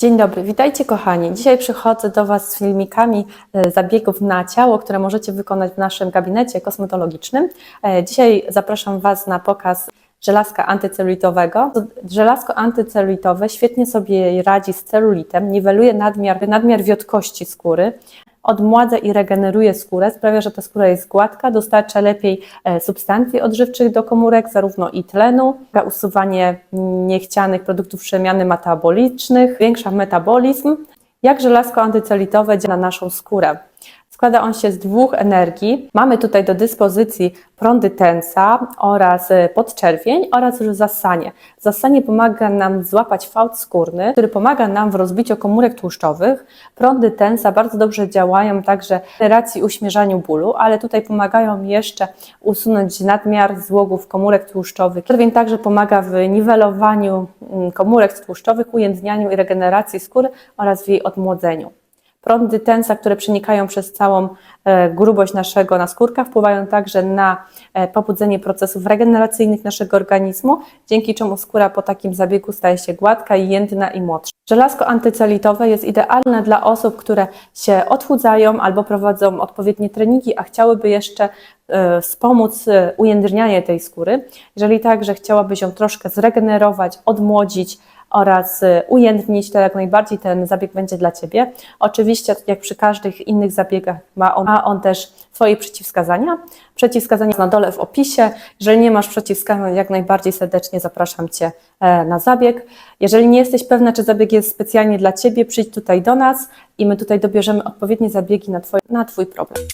Dzień dobry, witajcie kochani. Dzisiaj przychodzę do Was z filmikami e, zabiegów na ciało, które możecie wykonać w naszym gabinecie kosmetologicznym. E, Dzisiaj zapraszam Was na pokaz żelazka antycelulitowego. Żelazko antycelulitowe świetnie sobie radzi z celulitem, niweluje nadmiar, nadmiar wiotkości skóry, odmładza i regeneruje skórę, sprawia, że ta skóra jest gładka, dostarcza lepiej e, substancji odżywczych do komórek, zarówno i tlenu, za usuwanie niechcianych produktów przemiany metabolicznych, zwiększa metabolizm. Jak żelazko antycelulitowe działa na naszą skórę? Składa on się z dwóch energii. Mamy tutaj do dyspozycji prądy tensa oraz e, podczerwień oraz już zasanie. Zasanie pomaga nam złapać fałd skórny, który pomaga nam w rozbiciu komórek tłuszczowych. Prądy tensa bardzo dobrze działają także w generacji uśmierzaniu bólu, ale tutaj pomagają jeszcze usunąć nadmiar złogów komórek tłuszczowych. Czerwień także pomaga w niwelowaniu mm, komórek tłuszczowych, ujędrnianiu i regeneracji skóry oraz w jej odmłodzeniu. Prądy tensa, które przenikają przez całą e, grubość naszego naskórka, wpływają także na e, pobudzenie procesów regeneracyjnych naszego organizmu, dzięki czemu skóra po takim zabiegu staje się gładka, jędrna i młodsza. Żelazko antycelulitowe jest idealne dla osób, które się odchudzają albo prowadzą odpowiednie treningi, a chciałyby jeszcze e, wspomóc ujędrnianie tej skóry. Jeżeli także chciałabyś ją troszkę zregenerować, odmłodzić, oraz y, ujędrnić, to jak najbardziej ten zabieg będzie dla Ciebie. Oczywiście, jak przy każdych innych zabiegach, ma on, ma on też swoje przeciwwskazania. Przeciwwskazania na dole w opisie. Jeżeli nie masz przeciwwskazań, jak najbardziej serdecznie zapraszam Cię e, na zabieg. Jeżeli nie jesteś pewna, czy zabieg jest specjalnie dla Ciebie, przyjdź tutaj do nas i my tutaj dobierzemy odpowiednie zabiegi na, twoi, na Twój problem.